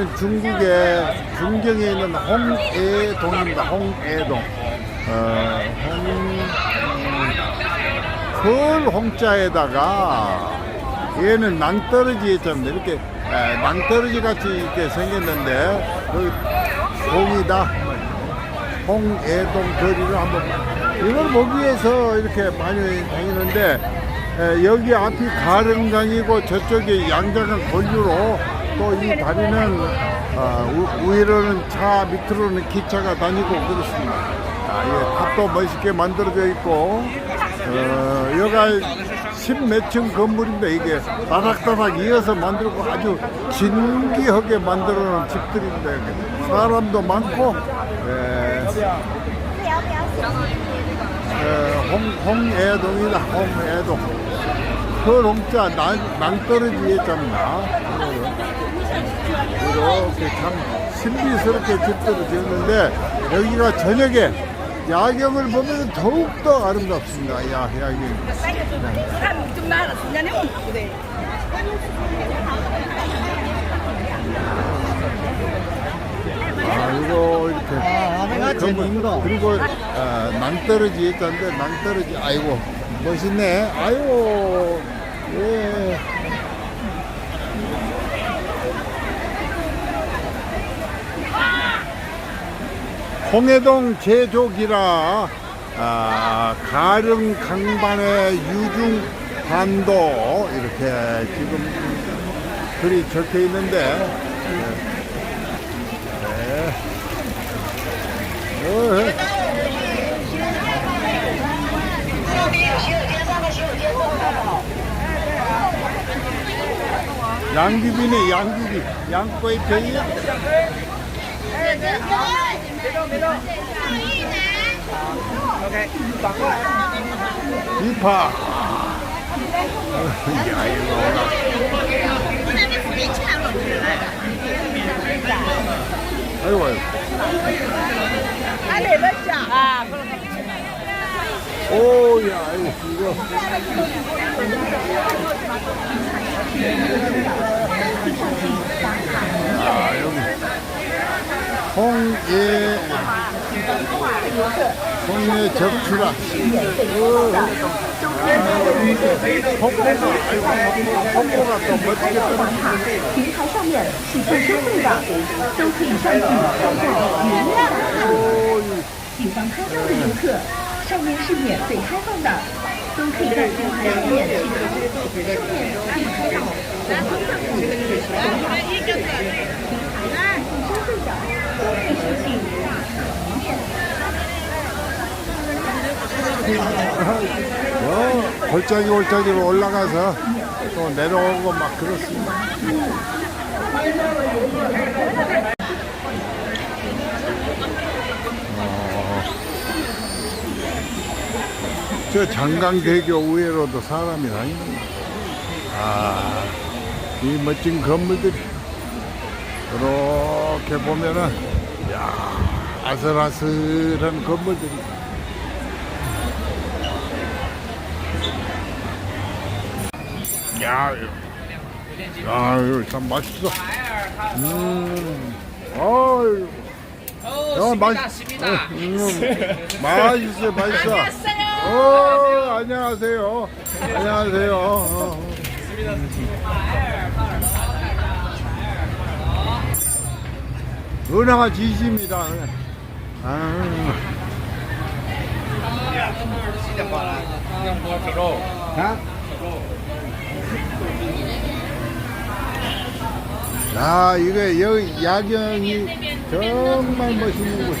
여기는 중국의 중경에 있는 홍해동입니다. 홍해동. 어, 홍, 음, 큰 홍자에다가 얘는 낭떠러지 있잖아요. 이렇게 에, 낭떠러지 같이 이렇게 생겼는데 여기 동이다. 홍해동 거리를 한번 이걸 보기 위해서 이렇게 많이 다니는데 에, 여기 앞이 가릉강이고 저쪽에 양자강 건류로 또 이 다리는 어, 우, 위로는 차 밑으로는 기차가 다니고 그렇습니다. 아, 예, 탑도 멋있게 만들어져 있고 어, 여가 십몇 층 건물인데 이게 다닥다닥 이어서 만들고 아주 진기하게 만들어 놓은 집들인데 사람도 많고 예, 예, 홍, 홍해동이다 홍해동 그 낭- 낭떠러지에 잡나 이렇게 참 신비스럽게 집들을 지었는데 여기가 저녁에 야경을 보면 더욱더 아름답습니다 야, 야경. 아 이거 이렇게 아, 재밌는 그리고 아, 낭떠러지 있던데 낭떠러지. 아이고 멋있네. 아이고 예. 홍해동 제조기라 아, 가릉 강반의 유중 반도 이렇게 지금 글이 적혀 있는데 네. 어, 양귀비네 양귀비 양꼬이 베이 이파 야 이거 아이고 아이고 아, 네, 맞죠? 아, 그럼. 오야 이거 아 홍예 홍예 적추라 홍보가 아이고 홍보가 또 멋지게 떨어지네 平台上面是做收费的，都可以上去看看原谅。 오이 喜欢拍照的游客，上面是免费开放的，都可以在平台上面去看，上面可以拍照。 어, 골짜기 골짜기로 올라가서 또 내려오고 막 그렇습니다. 어, 저 장강대교 위에로도 사람이 다닙니다. 아, 이 멋진 건물들이 이렇게 보면은 야 아슬아슬한 건물들이 야, 야, 이거 참 맛있어. 음, 아유, 야, 맛, 음, 맛있어, 맛있어. 어, 안녕하세요. 안녕하세요. 어. 은하가 지십니다. 아. 야, 이거 여기 야경이 정말 멋있는 곳.